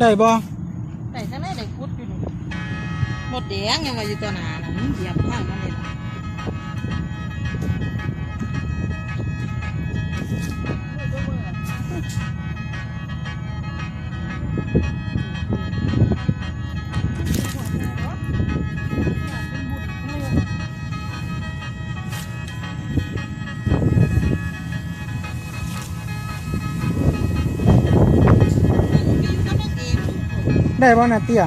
ได้บ่ได้จังได๋ได้คุดอยู่นี่หมดแดงยังว่าอยู่ตัวหนาน่ะมันเหยียบข้างมัน ได้บ่นาเตี้ย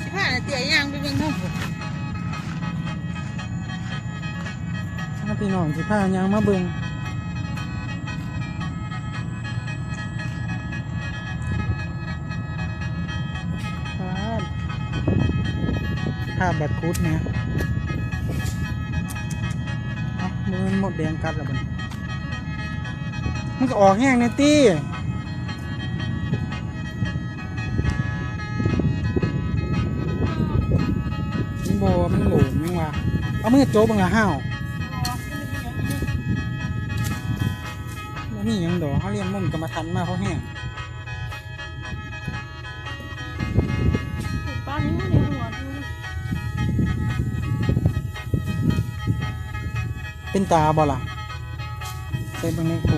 สิพาเตี้ยย่างไปเบิ่งเฮาพุ่นถ้าพี่น้องสิพายังมาเบิ่งครับภาพบัดคุดเนี่ยเอ้ามันหมดแดงกัดแล้วบัดมันก็ออกแห้งในตี้ บมันโหลมยังวะเอามือโจ๊บบังละห้าวบ่มีหยังดอกเขาเรียนมุ่งกรรมฐานมาเพราะแห้งป้านี้ในหัวดูเป็นตาบ่ล่ะใส่เบิ่งในกู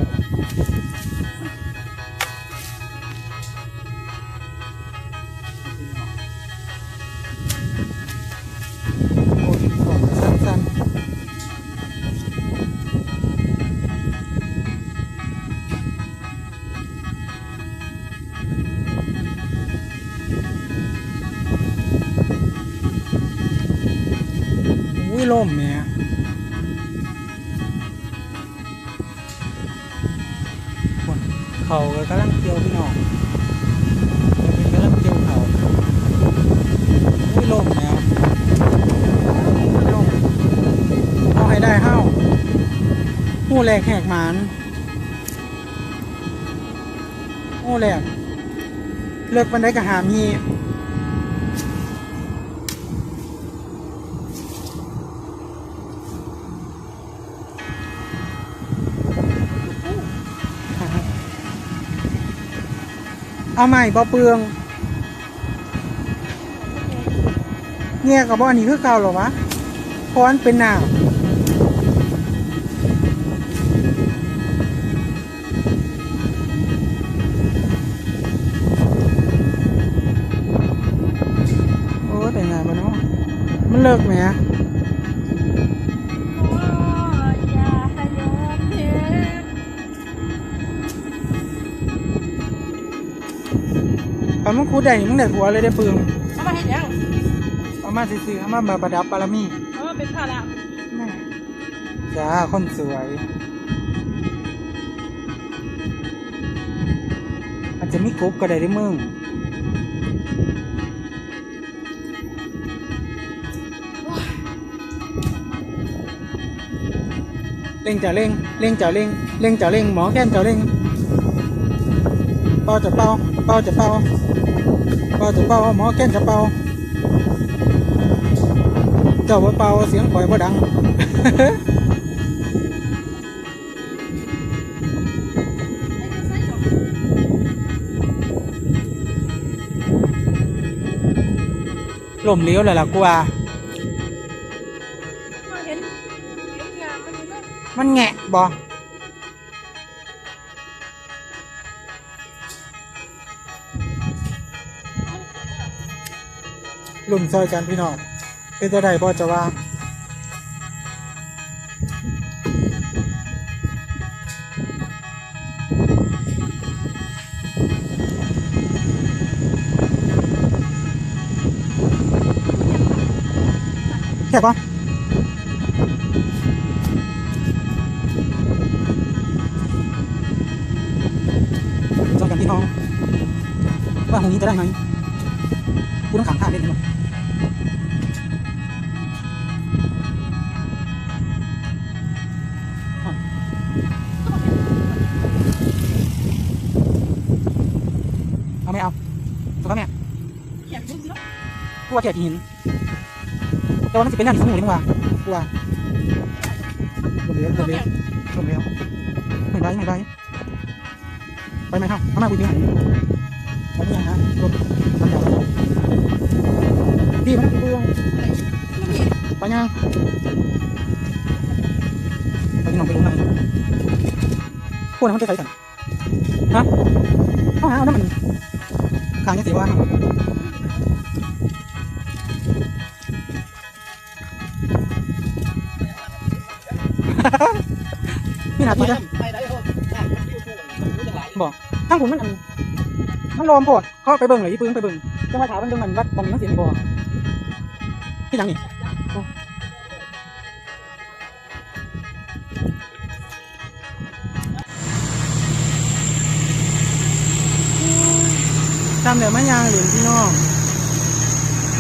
อุ้ยล่มเนี่ยคนเขาก็กำลังเกี่ยวพี่น้องเป็นกำลังเกี่ยวเขาอุ้ยลมเนี่ยลมเอาให้ได้เฮ้าหูแหลกแหกหมานหูแหลกเลิกบันได้กระหามี เอาใหม่บ่เปลืองเงี่ยกับบ่อันนี้คือเก่าหรอวะเพราะอันเป็นหนาวโอ้แต่งงานบ่เนาะมันเลิกไหมอะ ตอนมันคูดได้นี่มึงได้ผัวเลยได้เปลืองเอามาเฮ็ดหยังเอามาซื้อๆเอามาประดับบารมีเอามาเป็นภาระแม่จ้าคนสวย อาจจะมีกรุ๊ปก็ได้ได้อมึงเร่งจ่าเร่งเร่งจ่าเร่งเร่งจ่าเร่งหมอแก้มจ่าเร่งเป้าจะเป้าเป้าจะเป้าเป้าจะเป้าหมอแก้มจะเป้าเจ้าว่าเป้าเสียงปล่อยบ่ดัง ล่มเลี้ยวเลยล่ะกูว่ามาเห็นเห็นงานมันอยู่นั่นมันแงะบ ลุ่มซอยกันพี่น้องเป็นจะได้บอจะว่าแค่ปะจอกันพี่น้องว่าตรงนี้จะได้ไหมกูต้องขังท่าเล่นหมด เอาไม่เอาถูกต้องเนี่ยอยากดูสิเนาะกูว่าเกลียดหินแต่ว่ามันจะเป็นอย่างที่สมุนนี่หว่ากูว่าลมเลี้ยวลมเลี้ยวลมเลี้ยวไม่ได้ไม่ได้ไปไหมครับเอามาคุยที่ไหนไปที่ไหน มันกี่เบื้องไปยังไปที่น้องไปรู้ไหนพวกนั้นเขาจะใส่กันฮะเขาหาเอาน้ำมันขางยังสีว่านี่นาทีจ้ะไปได้เขาน้ำมันอยู่คู่มันรู้จังไรบอกทั้งผมมันอันมันรอมโพดเขาไปเบิ่งเลยยี่ปืนไปเบิ่งจังหวะถามมันเบิ่งมันวัดตรงนี้มันเสียงบ่ ที่ยังนี่โอ้จำเดี๋ยวมันยางเหรียญพี่น้อง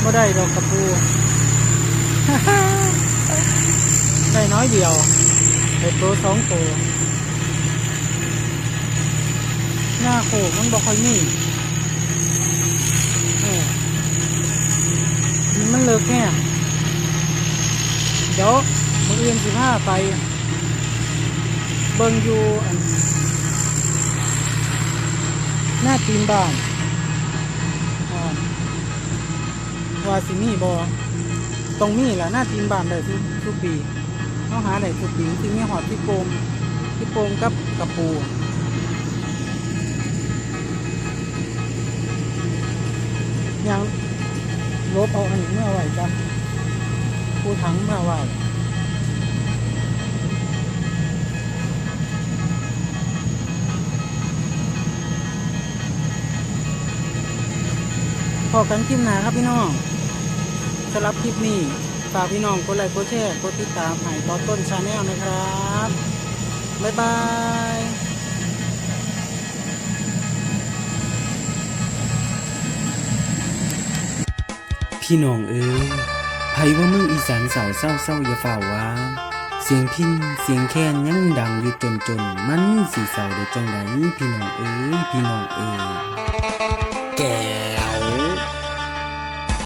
บ่ได้ดอกกระปูได้น้อยเดียวได้ตัวสองตัวหน้าโขกมันบอกค่อยมี ลิกแน่เดี๋ยวมืออื่นสิห้าไป เบิ่งอยู่อันหน้าตีนบ้านว่าสิมีบอตรงนี้แหละหน้าตีนบ้านได้ทุกทุกปีเขาหาได้ทุกปีที่มีหอดที่โปมที่โปมกับกระปูอยัง ลบเอาอันนี้เมื่อไหร่กันผู้ถังเมื่อไหร่พอกันคลิปหนาครับพี่น้องสำหรับคลิปนี้ฝากพี่น้องกดไลค์กดแชร์กดติดตามให้ต่อต้นชาแนลนะครับ บ๊ายบาย พี่น้องเอ้ยไผว่าเมืองอีสานสาวเศร้าเศร้าอย่าฝ่าว่า เสียงพินเสียงแค้นยังดังอยู่จนจนมันสีเศร้าได้จังไดพี่น้องเอ้ยพี่น้องเอ้ยแก